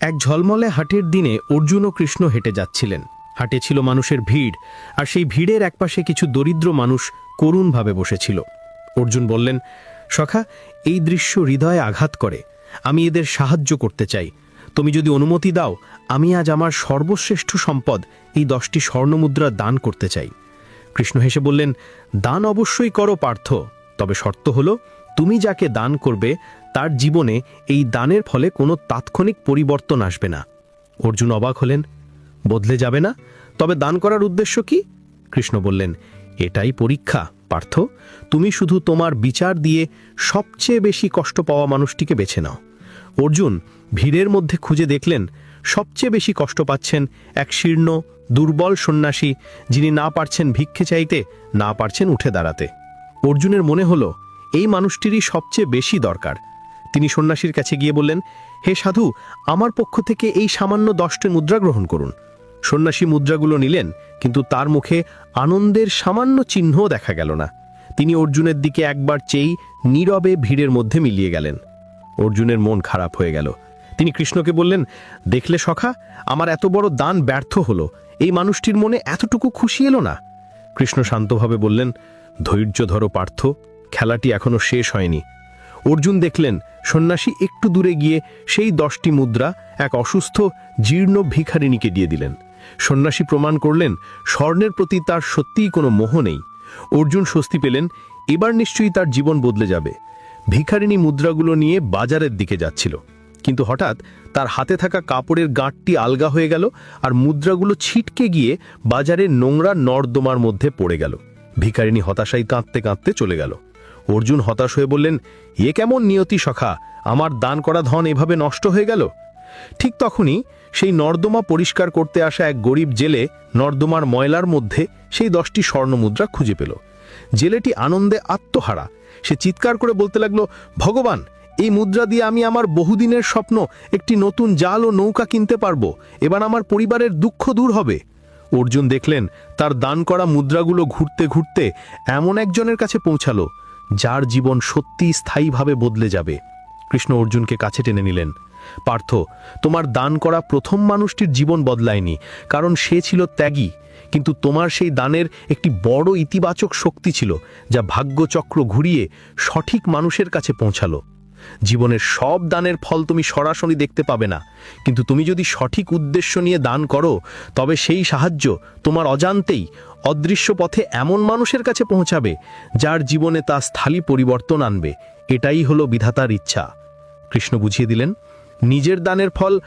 এক ঝলমলে হাটের দিনে অর্জুন ও কৃষ্ণ হেঁটে যাচ্ছিলেন। হাটে ছিল মানুষের ভিড়, আর সেই ভিড়ের একপাশে কিছু দরিদ্র মানুষ করুণভাবে বসেছিল। অর্জুন বললেন, সখা, এই দৃশ্য হৃদয়ে আঘাত করে। আমি এদের সাহায্য করতে চাই। তুমি যদি অনুমতি দাও, আমি আজ আমার সর্বশ্রেষ্ঠ সম্পদ এই দশটি স্বর্ণমুদ্রা দান করতে চাই। কৃষ্ণ হেসে বললেন, দান অবশ্যই করো, পার্থ। তবে শর্ত হলো, তুমি যাকে দান করবে তার জীবনে এই দানের ফলে কোনো তাৎক্ষণিক পরিবর্তন আসবে না। অর্জুন অবাক হলেন, বদলে যাবে না? তবে দান করার উদ্দেশ্য কি? কৃষ্ণ বললেন, এটাই পরীক্ষা, পার্থ। তুমি শুধু তোমার বিচার দিয়ে সবচেয়ে বেশি কষ্ট পাওয়া মানুষটিকে বেছে নাও। অর্জুন ভিড়ের মধ্যে খুঁজে দেখলেন, সবচেয়ে বেশি কষ্ট পাচ্ছেন এক শীর্ণ, দুর্বল সন্ন্যাসী যিনি না পারছেন ভিক্ষে চাইতে, না পারছেন উঠে দাঁড়াতে। অর্জুনের মনে হলো, এই মানুষটিরই সবচেয়ে বেশি দরকার। তিনি সন্ন্যাসীর কাছে গিয়ে বললেন, হে সাধু, আমার পক্ষ থেকে এই সামান্য দশটি মুদ্রা গ্রহণ করুন। সন্ন্যাসী মুদ্রাগুলো নিলেন, কিন্তু তার মুখে আনন্দের সামান্য চিহ্নও দেখা গেল না। তিনি অর্জুনের দিকে একবার চেয়েই নীরবে ভিড়ের মধ্যে মিলিয়ে গেলেন। অর্জুনের মন খারাপ হয়ে গেল। তিনি কৃষ্ণকে বললেন, দেখলে সখা, আমার এত বড় দান ব্যর্থ হলো। এই মানুষটির মনে এতটুকু খুশি এলো না? কৃষ্ণ শান্তভাবে বললেন, ধৈর্য ধরো পার্থ, খেলাটি এখনও শেষ হয়নি। অর্জুন দেখলেন সন্ন্যাসী একটু দূরে গিয়ে সেই দশটি মুদ্রা এক অসুস্থ, জীর্ণ ভিখারিণীকে দিয়ে দিলেন। সন্ন্যাসী প্রমাণ করলেন, স্বর্ণের প্রতি তার সত্যিই কোনো মোহ নেই। অর্জুন স্বস্তি পেলেন, এবার নিশ্চয়ই তার জীবন বদলে যাবে। ভিখারিণী মুদ্রাগুলো নিয়ে বাজারের দিকে যাচ্ছিল। কিন্তু হঠাৎ তার হাতে থাকা কাপড়ের গাঁটটি আলগা হয়ে গেল আর মুদ্রাগুলো ছিটকে গিয়ে বাজারের নোংরা নর্দমার মধ্যে পড়ে গেল। ভিখারিণী হতাশায় কাঁদতে কাঁদতে চলে গেল। অর্জুন হতাশ হয়ে বললেন, এ কেমন নিয়তি সখা? আমার দান করা ধন এভাবে নষ্ট হয়ে গেল? ঠিক তখনই সেই নর্দমা পরিষ্কার করতে আসা এক গরিব জেলে নর্দমার ময়লার মধ্যে সেই দশটি স্বর্ণমুদ্রা খুঁজে পেল। জেলেটি আনন্দে আত্মহারা। সে চিৎকার করে বলতে লাগল, ভগবান, এই মুদ্রা দিয়ে আমি আমার বহুদিনের স্বপ্ন, একটি নতুন জাল ও নৌকা কিনতে পারব। এবার আমার পরিবারের দুঃখ দূর হবে। অর্জুন দেখলেন, তার দান করা মুদ্রাগুলো ঘুরতে ঘুরতে এমন একজনের কাছে পৌঁছালো। যার জীবন সত্যি স্থায়ীভাবে বদলে যাবে। কৃষ্ণ অর্জুনকে কাছে টেনে নিলেন। পার্থ, তোমার দান করা প্রথম মানুষটির জীবন বদলায়নি, কারণ সে ছিল ত্যাগী, কিন্তু তোমার সেই দানের একটি বড় ইতিবাচক শক্তি ছিল, যা ভাগ্যচক্র ঘুরিয়ে সঠিক মানুষের কাছে পৌঁছালো। জীবনের সব দানের ফল তুমি সরাসরি দেখতে পাবে না। কিন্তু তুমি যদি সঠিক উদ্দেশ্য নিয়ে দান করো, তবে সেই সাহায্য তোমার অজান্তেই অদৃশ্য পথে এমন মানুষের কাছে পৌঁছাবে, যার জীবনে তা স্থায়ী পরিবর্তন আনবে। এটাই হলো বিধাতার ইচ্ছা। কৃষ্ণ বুঝিয়ে দিলেন, নিজের দানের ফল